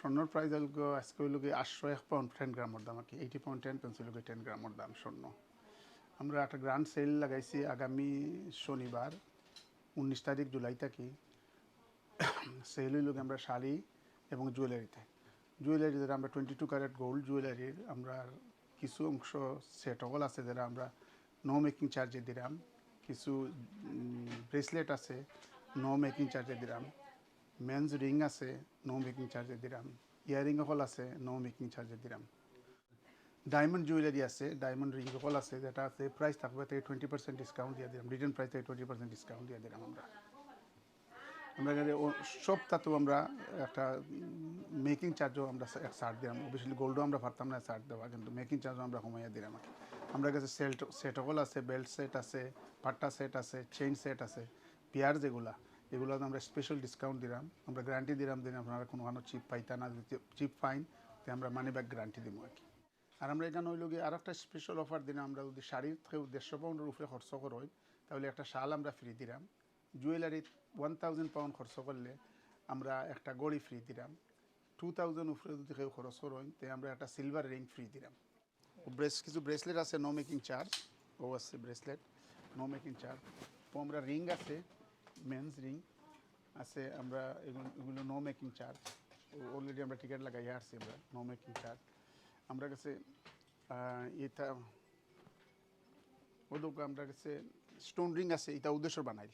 স্বর্ণর price হল আজকে হইল কি আটশো এক পাউন্ড টেন গ্রামের দাম, আর কি এইটি পাউন্ড টেন পেন্সিল হলো টেন গ্রামের দাম স্বর্ণ। আমরা একটা গ্র্যান্ড সেল লাগাইছি আগামী শনিবার, উনিশ তারিখ জুলাই থাকি সেল হইল আমরা শাড়ি এবং জুয়েলারিতে জুয়েলারিতে আমরা টোয়েন্টি টু ক্যারেট গোল্ড জুয়েলারির আমরা কিছু অংশ সেট হল আছে যারা আমরা নো মেকিং চার্জে দিলাম। কিছু ব্রেসলেট আছে নো মেকিং চার্জে দিলাম। মেন্স রিং আছে নো মেকিং চার্জে দিলাম। ইয়ারিং হল আছে নো মেকিং চার্জে দিলাম। ডায়মন্ড জুয়েলারি আছে ডায়মন্ড রিং হল আছে, যেটা আছে প্রাইস থাকবে থেকে টোয়েন্টি পার্সেন্ট ডিসকাউন্ট দিয়ে দিলাম। রিটার্ন প্রাইস থেকে টোয়েন্টি পার্সেন্ট ডিসকাউন্ট দিয়ে দিলাম আমরা। আমরা এখানে সব তাতেও আমরা একটা মেকিং চার্জও আমরা ছাড় দিলাম। অবভিয়াসলি গোল্ডও আমরা পারতাম না ছাড় দেওয়া, কিন্তু মেকিং চার্জও আমরা কমাইয়া দিলাম আমরা কাছে সেট সেট হল আছে বেল্ট সেট আছে, পাট্টা সেট আছে চেইন সেট আছে, পেয়ার যেগুলা এগুলো আমরা স্পেশাল ডিসকাউন্ট দিলাম, আমরা গ্যারান্টি দিলাম, দিন আপনারা কোনো কোনো চিপ পাইতা না চিপ ফাইন তো আমরা মানি ব্যাক গ্যারান্টি দিব আর কি। আর আমরা এখানে হইল গিয়ে আর একটা স্পেশাল অফার দিলাম আমরা যদি শাড়ির থেকে দেড়শো পাউন্ডের উপরে খরচ করই তাহলে একটা শাল আমরা ফ্রি দিলাম। জুয়েলারি ওয়ান থাউজেন্ড পাউন্ড খরচ করলে আমরা একটা গড়ি ফ্রি দিলাম। টু থাউজেন্ড উপরে যদি কেউ খরচ করেন তে আমরা একটা সিলভার রিং ফ্রি দিলাম। ব্রেস কিছু ব্রেসলেট আছে নো মেকিং চার্জ ও আছে ব্রেসলেট নো মেকিং চার্জ তো আমরা রিং আছে মেন্স রিং আছে, আমরা এগুলো নো মেকিং চার্জ অলরেডি আমরা টিকিট লাগাই আসছি আমরা নো মেকিং চার্জ আমরা কাছে এটা ওদক আমরা কাছে স্টোন রিং আছে, এটা উদ্দেশ্য বানাই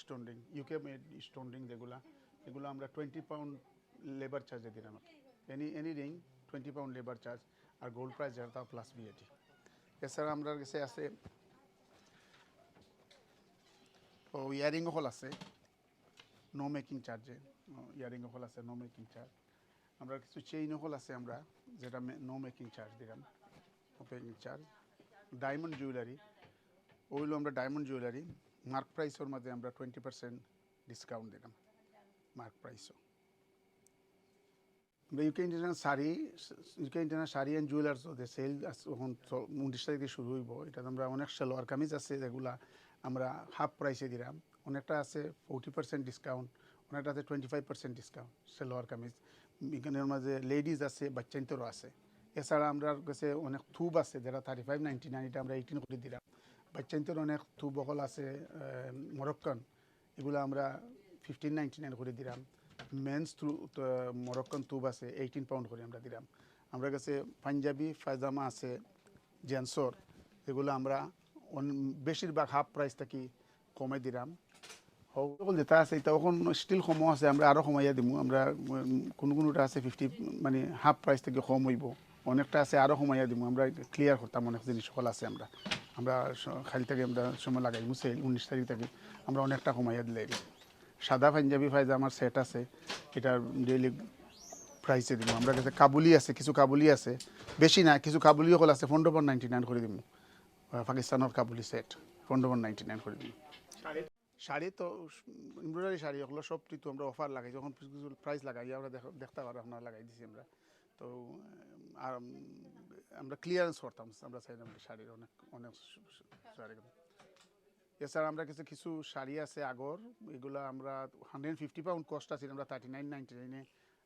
stone ring UK made stone ring যেগুলা, এগুলো আমরা টোয়েন্টি পাউন্ড লেবার চার্জে দিলাম any any ring twenty pound labour charge আর গোল্ড প্রাইস তাও প্লাস বিএটি এছাড়া আমরা কাছে আছে ও ইয়ারিং হল আছে নো মেকিং চার্জে ইয়ারিং হল আছে নো মেকিং চার্জ আমরা কিছু চেইন হল আছে আমরা যেটা নো মেকিং চার্জ দিলাম no making charge diamond jewellery ওইগুলো আমরা ডায়মন্ড জুয়েলারি মার্ক প্রাইসের মধ্যে আমরা টোয়েন্টি পার্সেন্ট ডিসকাউন্ট দিলাম মার্ক প্রাইসও UK International Sari UK International Sari and Jewellers যে সেল এখন উনত্রিশ তারিখে শুরু হইব এটা আমরা অনেক সালোয়ার কামিজ আছে যেগুলা আমরা হাফ প্রাইসে দিলাম। অনেকটা আছে ফোর্টি পার্সেন্ট ডিসকাউন্ট অনেকটা আছে twenty five percent discount salwar kameez. এখানের মাঝে লেডিস আছে বাচ্চাইন্তরও আছে। এছাড়া আমরা কাছে অনেক থুব আছে, যারা থার্টি ফাইভ নাইনটি নাইন এটা আমরা এইটিন করে দিলাম। বাচ্চাইন্তর অনেক থুব বকল আছে মরক্কান এগুলো আমরা ফিফটিন নাইনটি নাইন করে দিলাম। মেন্স থ্রু মরক্কান থুব আছে এইটিন পাউন্ড করে আমরা দিলাম। আমরা কাছে পাঞ্জাবি, পায়জামা আছে জেন্সর এগুলো আমরা বেশিরভাগ হাফ প্রাইস থাকি কমে দিলাম সকল যেটা আছে এটা এখন স্টিল কম আছে, আমরা আরও কমাইয়া দিমু। আমরা কোনো কোনোটা আছে ফিফটি মানে হাফ প্রাইস থেকে কম হইব। অনেকটা আছে আরও কমাইয়া দিমু। আমরা ক্লিয়ার করতাম অনেক জিনিস সকল আছে আমরা। আমরা খালি থেকে আমরা সময় লাগাই মুছে উনিশ তারিখ থেকে। আমরা অনেকটা কমাইয়া দিলে সাদা পাঞ্জাবি পায়জামার সেট আছে এটার ডেইলি প্রাইসে দিব আমরা কাছে কাবুলি আছে, কিছু কাবুলি আছে। বেশি না, কিছু কাবুলি সকল আছে ফন্ডোবন নাইনটি নাইন করে দিব পাকিস্তানের কাবুলি সেট ফন্ডোবন নাইনটি নাইন করে দিব শাড়ি তো এমব্রয়ডারি শাড়ি ওগুলো সব তো আমরা অফার লাগাই যখন কিছু প্রাইস লাগাই আমরা দেখ- দেখতে পারো আপনারা লাগাই দিছি আমরা। তো আর আমরা ক্লিয়ারেন্স করতাম আমরা চাইলাম শাড়ির অনেক অনেক শাড়ি। এছাড়া আমরা কিছু কিছু শাড়ি আছে আগর এগুলো আমরা হান্ড্রেড ফিফটি পাউন্ড কস্ট আছে আমরা থার্টি নাইন নাইনটি নাইনে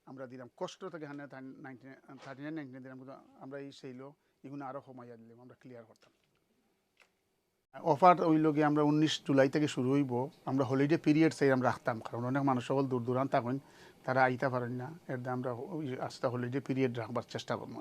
আমরা দিলাম। কষ্ট থেকে hundred ninety thirty nine ninety nine দিলাম কিন্তু আমরা এই সেইলো এগুলো আরও কমাইয়া দিলাম আমরা ক্লিয়ার করতাম। অফার ওই লগে আমরা উনিশ জুলাই থেকে শুরু হইব আমরা হলিডে পিরিয়ড চাই আমরা রাখতাম, কারণ অনেক মানুষ সকল দূর দূরান্ত তারা আইতে পারেন না এর আমরা আস্তে হলিডে পিরিয়ড রাখবার চেষ্টা করব।